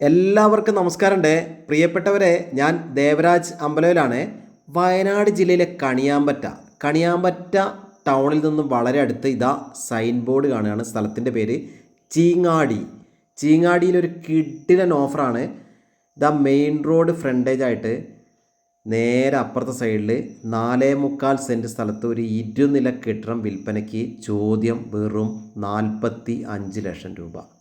എല്ലാവർക്കും നമസ്കാരമുണ്ട്. പ്രിയപ്പെട്ടവരെ ഞാൻ ദേവരാജ് അമ്പലവിലാണ്. വയനാട് ജില്ലയിലെ കണിയാമ്പറ്റ. കണിയാമ്പറ്റ ടൗണിൽ നിന്നും വളരെ അടുത്ത് ഇതാ സൈൻ ബോർഡ് കാണുകയാണ്. സ്ഥലത്തിന്റെ പേര് ചീങ്ങാടി. ചീങ്ങാടിയിലൊരു കിഡിലൻ ഓഫറാണ് ഇതാ മെയിൻ റോഡ് ഫ്രണ്ടേജ് ആയിട്ട് നേരെ അപ്പുറത്തെ സൈഡിൽ നാലേ മുക്കാൽ സെന്റ് സ്ഥലത്ത് ഒരു ഇരുനില കെട്ടിടം വിൽപ്പനയ്ക്ക് ചോദ്യം വെറും നാൽപ്പത്തി അഞ്ച് ലക്ഷം രൂപ.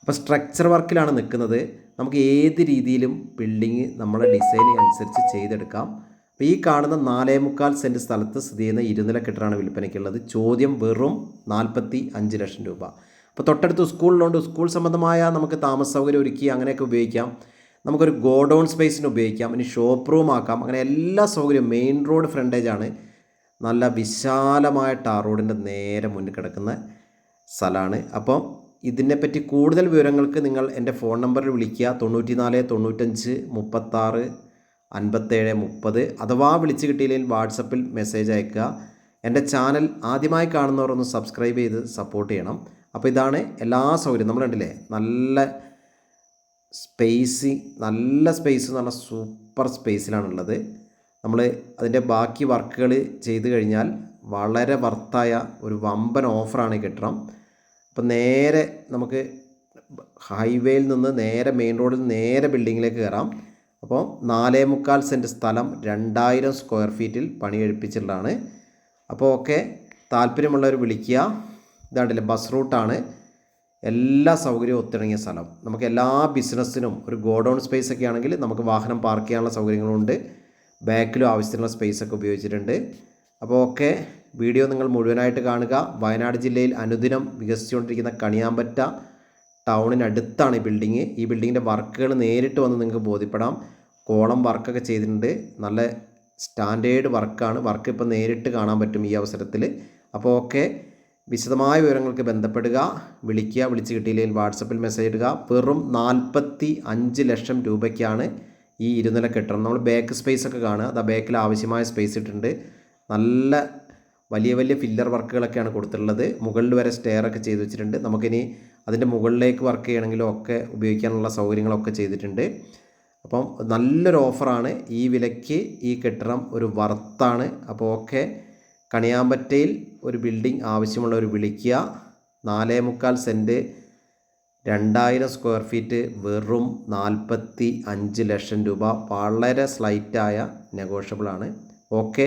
അപ്പോൾ സ്ട്രക്ചർ വർക്കിലാണ് നിൽക്കുന്നത് നമുക്ക് ഏത് രീതിയിലും ബിൽഡിങ് നമ്മുടെ ഡിസൈൻ അനുസരിച്ച് ചെയ്തെടുക്കാം. അപ്പോൾ ഈ കാണുന്ന നാലേ മുക്കാൽ സെന്റ് സ്ഥലത്ത് സ്ഥിതി ചെയ്യുന്ന ഇരുനില കെട്ടിടമാണ് വിൽപ്പനയ്ക്കുള്ളത്. ചോദ്യം വെറും നാൽപ്പത്തി അഞ്ച് ലക്ഷം രൂപ. അപ്പോൾ തൊട്ടടുത്ത് സ്കൂളിലുണ്ട്. സ്കൂൾ സംബന്ധമായ നമുക്ക് താമസ സൗകര്യം ഒരുക്കി അങ്ങനെയൊക്കെ ഉപയോഗിക്കാം. നമുക്കൊരു ഗോഡൗൺ സ്പേസിന് ഉപയോഗിക്കാം. ഇനി ഷോപ്പ് റൂം ആക്കാം. അങ്ങനെ എല്ലാ സൗകര്യവും മെയിൻ റോഡ് ഫ്രണ്ടേജ് ആണ്. നല്ല വിശാലമായ ടാർ റോഡിന്റെ നേരെ മുന്നിൽ കിടക്കുന്ന സ്ഥലമാണ്. അപ്പം ഇതിനെപ്പറ്റി കൂടുതൽ വിവരങ്ങൾക്ക് നിങ്ങൾ എന്റെ ഫോൺ നമ്പറിൽ വിളിക്കുക. തൊണ്ണൂറ്റി നാല് തൊണ്ണൂറ്റഞ്ച് മുപ്പത്താറ് അൻപത്തേഴ് മുപ്പത്. അഥവാ വിളിച്ച് കിട്ടിയില്ലെങ്കിൽ വാട്സപ്പിൽ മെസ്സേജ് അയക്കുക. എന്റെ ചാനൽ ആദ്യമായി കാണുന്നവർ ഒന്ന് സബ്സ്ക്രൈബ് ചെയ്ത് സപ്പോർട്ട് ചെയ്യണം. അപ്പോൾ ഇതാണ് എല്ലാ സൗകര്യം. നമ്മൾ കണ്ടില്ലേ? നല്ല സ്പേസി നല്ല സ്പേസ് എന്ന് പറഞ്ഞാൽ സൂപ്പർ സ്പേസിലാണുള്ളത്. നമ്മൾ അതിന്റെ ബാക്കി വർക്കുകൾ ചെയ്ത് കഴിഞ്ഞാൽ വളരെ വർത്തായ ഒരു വമ്പൻ ഓഫറാണ് കിട്ടണം. അപ്പം നേരെ നമുക്ക് ഹൈവേയിൽ നിന്ന് നേരെ മെയിൻ റോഡിൽ നേരെ ബിൽഡിങ്ങിലേക്ക് കയറാം. അപ്പോൾ നാലേ മുക്കാൽ സെന്റ് സ്ഥലം രണ്ടായിരം സ്ക്വയർ ഫീറ്റിൽ പണി കഴിപ്പിച്ചിട്ടുള്ളതാണ് അപ്പോൾ ഓക്കെ താല്പര്യമുള്ളവർ വിളിക്കുക. ഇതാണ്ടല്ലേ ബസ് റൂട്ടാണ്. എല്ലാ സൗകര്യവും ഒത്തിണങ്ങിയ സ്ഥലം. നമുക്ക് എല്ലാ ബിസിനസ്സിനും ഒരു ഗോഡൗൺ സ്പേസ് ഒക്കെ ആണെങ്കിൽ നമുക്ക് വാഹനം പാർക്ക് ചെയ്യാനുള്ള സൗകര്യങ്ങളുണ്ട്. ബാക്കിലും ആവശ്യത്തിനുള്ള സ്പേസ് ഒക്കെ ഉപയോഗിച്ചിട്ടുണ്ട്. അപ്പോൾ ഓക്കെ വീഡിയോ നിങ്ങൾ മുഴുവനായിട്ട് കാണുക. വയനാട് ജില്ലയിൽ അനുദിനം വികസിച്ചുകൊണ്ടിരിക്കുന്ന കണിയാമ്പറ്റ ടൗണിനടുത്താണ് ഈ ബിൽഡിങ് ഈ ബിൽഡിങ്ങിന്റെ വർക്കുകൾ നേരിട്ട് വന്ന് നിങ്ങൾക്ക് ബോധ്യപ്പെടാം. കോളം വർക്കൊക്കെ ചെയ്തിട്ടുണ്ട്. നല്ല സ്റ്റാൻഡേർഡ് വർക്കാണ്. വർക്ക് ഇപ്പോൾ നേരിട്ട് കാണാൻ പറ്റും ഈ അവസരത്തിൽ. അപ്പോൾ ഓക്കെ വിശദമായ വിവരങ്ങൾക്ക് ബന്ധപ്പെടുക. വിളിക്കുക വിളിച്ച് കിട്ടിയില്ലെങ്കിൽ വാട്സപ്പിൽ മെസ്സേജ് ഇടുക. വെറും നാൽപ്പത്തി അഞ്ച് ലക്ഷം രൂപയ്ക്കാണ് ഈ ഇരുനില കെട്ടിടം. നമ്മൾ ബാക്ക് സ്പേസ് ഒക്കെ കാണുക. അത് ബാക്കിൽ ആവശ്യമായ സ്പേസ് ഇട്ടിട്ടുണ്ട്. നല്ല വലിയ വലിയ ഫില്ലർ വർക്കുകളൊക്കെയാണ് കൊടുത്തിട്ടുള്ളത്. മുകളിൽ വരെ സ്റ്റെയർ ഒക്കെ ചെയ്ത് വെച്ചിട്ടുണ്ട്. നമുക്കിനി അതിന്റെ മുകളിലേക്ക് വർക്ക് ചെയ്യണമെങ്കിലും ഒക്കെ ഉപയോഗിക്കാനുള്ള സൗകര്യങ്ങളൊക്കെ ചെയ്തിട്ടുണ്ട്. അപ്പം നല്ലൊരു ഓഫറാണ് ഈ വിലയ്ക്ക് ഈ കെട്ടിടം ഒരു വർത്താണ്. അപ്പോൾ ഓക്കെ കണിയാമ്പറ്റയിൽ ഒരു ബിൽഡിംഗ് ആവശ്യമുള്ളവർ വിളിക്കുക. നാലേ മുക്കാൽ സെന്റ് രണ്ടായിരം സ്ക്വയർ ഫീറ്റ് വെറും നാൽപ്പത്തി അഞ്ച് ലക്ഷം രൂപ. വളരെ സ്ലൈറ്റായ നെഗോഷ്യബിളാണ് ഓക്കെ